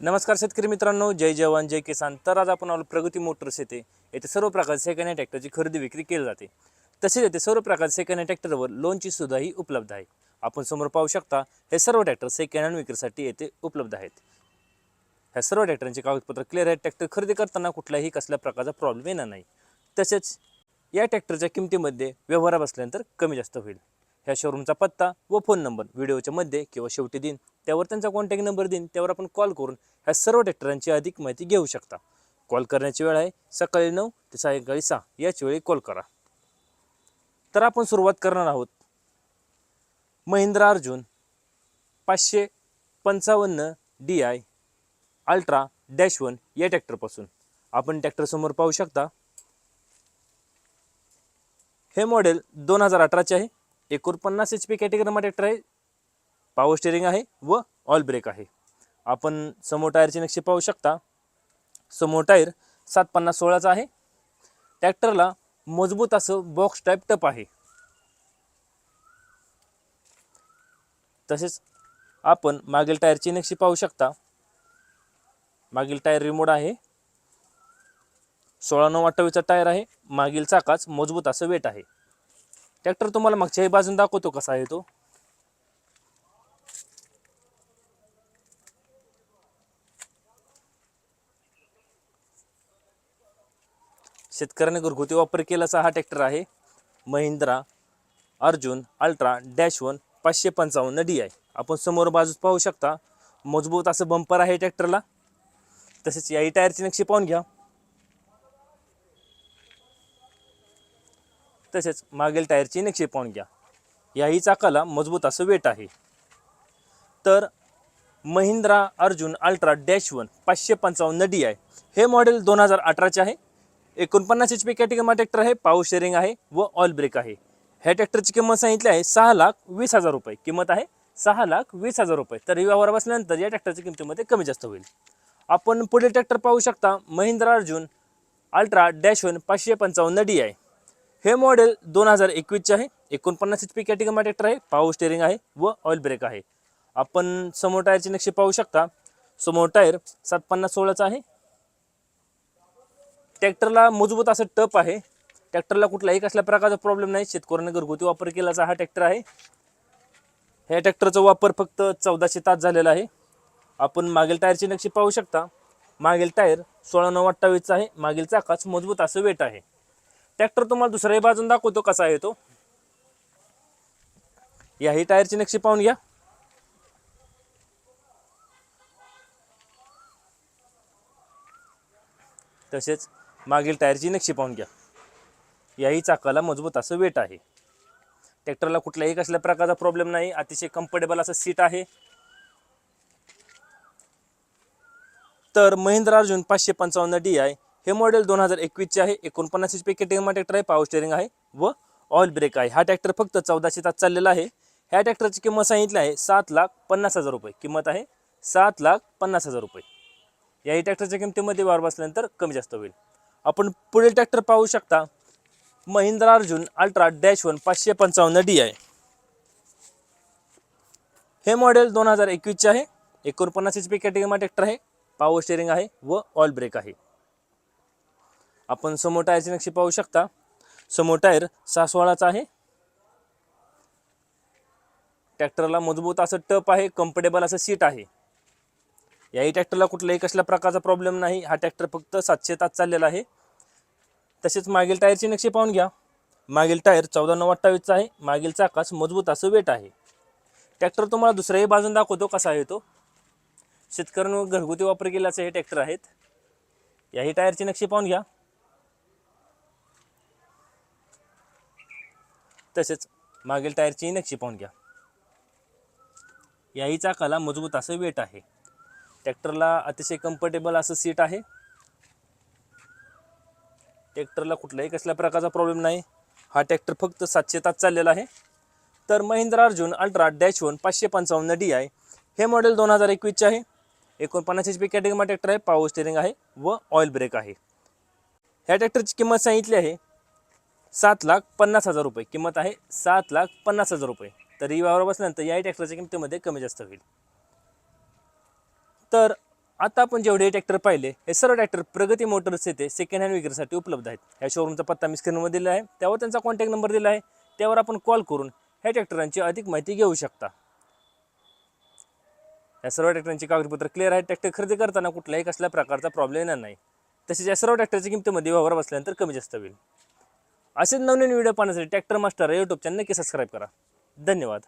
नमस्कार शेतकरी मित्रांनो जय जवान जय किसान. तर आज आपण आलो प्रगती मोटर्स येथे येथे सर्व प्रकारचे सेकंड हँड ट्रॅक्टरची खरेदी विक्री केली जाते. तसेच येथे सर्व प्रकारचे सेकंड हँड ट्रॅक्टरवर लोनची सुविधाही उपलब्ध आहे. आपण समोर पाहू शकता हे सर्व ट्रॅक्टर सेकंड हँड विक्रीसाठी येथे उपलब्ध आहेत. ह्या सर्व ट्रॅक्टरांचे कागदपत्र क्लिअर आहेत. ट्रॅक्टर खरेदी करताना कुठल्याही कसल्या प्रकारचा प्रॉब्लेम येणार नाही. तसेच या ट्रॅक्टरच्या किमतीमध्ये व्यवहारा बसल्यानंतर कमी जास्त होईल. ह्या शोरूमचा पत्ता व फोन नंबर व्हिडिओच्या मध्ये किंवा शेवटी देईन त्यावर त्यांचा कॉन्टॅक्ट नंबर देईन त्यावर आपण कॉल करून ह्या सर्व ट्रॅक्टरांची अधिक माहिती घेऊ शकता. कॉल करण्याची वेळ आहे सकाळी नऊ ते सायंकाळी सहा याच वेळी कॉल करा. तर आपण सुरुवात करणार आहोत. महिंद्रा अर्जुन पाचशे पंचावन्न D I ultra dash one या ट्रॅक्टरपासून आपण ट्रॅक्टरसमोर पाहू शकता. हे मॉडेल दोन हजार अठराचे आहे. एकोणपन्नास एच पी कॅटेगरीमध्ये ट्रॅक्टर आहे पॉवर स्टेरिंग आहे व ऑल ब्रेक आहे. आपण समोर टायरचे नक्षी पाहू शकता. समोर टायर सात पन्नास सोळाचा आहे. ट्रॅक्टरला मजबूत असं बॉक्स टाईप टप आहे. तसेच आपण मागील टायरची नक्षी पाहू शकता. मागील टायर रिमोड आहे. सोळा नऊ अठ्ठावीसचा टायर आहे. मागील चाकाच मजबूत असं वेट आहे. ट्रॅक्टर तुम्हाला मागच्याही बाजून दाखवतो कसा आहे तो. शेतकऱ्याने घरगुती वापर केलाचा हा ट्रॅक्टर आहे. Mahindra Arjun ultra dash one पाचशे पंचावन्न डी आय. आपण समोर बाजूस पाहू शकता मजबूत असं बंपर आहे ट्रॅक्टरला. तसेच याही टायरची नक्षी पाहून घ्या. तसेच मागील टायरची नक्षी पाहून घ्या. याही चाकाला मजबूत असं वेट आहे. तर Mahindra Arjun ultra dash one पाचशे पंचावन्न डी आय हे मॉडेल दोन हजार अठराचे आहे. एकोणपन्नास एच पी कॅटेगरीमा ट्रॅक्टर आहे पावर शेअरिंग आहे व ऑल ब्रेक आहे. ह्या ट्रॅक्टरची किंमत सांगितली आहे सहा लाख वीस हजार रुपये. किंमत आहे सहा लाख वीस हजार रुपये. तर व्यवहार बसल्यानंतर या ट्रॅक्टरच्या किमतीमध्ये कमी जास्त होईल. आपण पुढील ट्रॅक्टर पाहू शकता Mahindra Arjun ultra dash one पाचशे पंचावन्न डी आहे हे मॉडेल दोन हजार एकवीसचे आहे. एकोणपन्नास एच पी कॅटेगमा ट्रॅक्टर आहे. पावर स्टेअरिंग आहे व ऑइल ब्रेक आहे. आपण समोर टायरची नक्षी पाहू शकता. समोर टायर सात पन्नास सोळाचा आहे. ट्रॅक्टरला मजबूत असं टप आहे. ट्रॅक्टरला कुठलाही कसल्या प्रकारचा प्रॉब्लेम नाही. शेतकऱ्याने घरगुती वापर केल्याचा हा ट्रॅक्टर आहे. ह्या ट्रॅक्टरचा वापर फक्त चौदाशे तास झालेला आहे. आपण मागील टायरची नक्षी पाहू शकता. मागील टायर सोळा नऊ अठ्ठावीसचा आहे. मागील चाकाच मजबूत असं वेट आहे. ट्रॅक्टर तुम्हाला दुसऱ्याही बाजून दाखवतो कसा आहे तो. याही टायरची नक्षी पाहून घ्या. तसेच मागील टायरची नक्षी पाहून घ्या. याही चाकाला मजबूत असं वेट आहे. ट्रॅक्टरला कुठल्याही कसल्या प्रकारचा प्रॉब्लेम नाही. अतिशय कम्फर्टेबल असं सीट आहे. तर महिंद्रा अर्जुन पाचशे पंचावन्न डी आय हे मॉडेल दोन हजार एकवीसचे आहे. एकोणपन्नास एच पी केटेगमा ट्रॅक्टर आहे. पावर स्टेअरिंग आहे व ऑइल ब्रेक आहे. हा ट्रॅक्टर फक्त चौदाशे तास चाललेला आहे. ह्या ट्रॅक्टरची किंमत सांगितली आहे सात लाख पन्नास हजार रुपये. किंमत आहे सात लाख पन्नास हजार रुपये. याही ट्रॅक्टरच्या किमतीमध्ये वाढ बसल्यानंतर कमी जास्त होईल. आपण पुढील ट्रॅक्टर पाहू शकता. Mahindra Arjun ultra dash one पाचशे पंचावन्न डी आहे. हे मॉडेल दोन हजार एकवीसचे आहे. एकोणपन्नास एच पी कॅटेगरीमा ट्रॅक्टर आहे. पावर स्टेअरिंग आहे व ऑइल ब्रेक आहे. आपण समोर टायरची नक्षी पाहू शकता. समोर टायर सासवाळाचा आहे. ट्रॅक्टरला मजबूत असं टप आहे कम्फर्टेबल असं सीट आहे. याही ट्रॅक्टरला कुठल्याही कसल्या प्रकारचा प्रॉब्लेम नाही. हा ट्रॅक्टर फक्त सातशे तास चाललेला आहे. तसेच मागील टायरची नक्षी पाहून घ्या. मागील टायर चौदा नऊ अठ्ठावीसचा आहे. मागील चाकास मजबूत असं वेट आहे. ट्रॅक्टर तुम्हाला दुसऱ्याही बाजून दाखवतो कसा आहे तो. शेतकऱ्यांवर घरगुती वापर केल्याचं हे ट्रॅक्टर आहेत. याही टायरची नक्षी पाहून घ्या. तसेच मागील टायरची नक्षी पाहून घ्या. याही चाकाला मजबूत असं वेट आहे. ट्रॅक्टरला अतिशय कम्फर्टेबल असं सीट आहे. ट्रॅक्टरला कुठलाही कसल्या प्रकारचा प्रॉब्लेम नाही. हा ट्रॅक्टर फक्त सातशे तास चाललेला आहे. तर Mahindra Arjun ultra dash one पाचशे पंचावन्न डी आहे हे मॉडेल दोन हजार एकवीसचे आहे. एकोणपन्नास एच पी कॅटेगरीमा ट्रॅक्टर आहे. पावर स्टेरिंग आहे व ऑइल ब्रेक आहे. ह्या ट्रॅक्टरची किंमत सांगितली आहे. सात लाख पन्नास हजार रुपये. किंमत आहे सात लाख पन्नास हजार रुपये. तर ही व्यवहार बसल्यानंतर याही ट्रॅक्टरच्या किमतीमध्ये कमी जास्त होईल. तर आता आपण जेवढे ट्रॅक्टर पाहिले हे सर्व ट्रॅक्टर प्रगती मोटर्स येथे सेकंड हँड विक्रीसाठी उपलब्ध आहेत. ह्या शोरूमचा पत्ता मी स्क्रीनवर दिला आहे. त्यावर त्यांचा कॉन्टॅक्ट नंबर दिला आहे. त्यावर आपण कॉल करून ह्या ट्रॅक्टरांची अधिक माहिती घेऊ शकता. या सर्व ट्रॅक्टरांची कागदपत्र क्लिअर आहे ट्रॅक्टर खरेदी करताना कुठल्याही कसल्या प्रकारचा प्रॉब्लेम येणार नाही. तसेच या सर्व ट्रॅक्टरच्या किमतीमध्ये व्यवहार बसल्यानंतर कमी जास्त होईल. असेच नवनवीन व्हिडिओ पाहण्यासाठी ट्रॅक्टर मास्टर या यूट्यूब चॅनल नक्की सबस्क्राईब करा. धन्यवाद.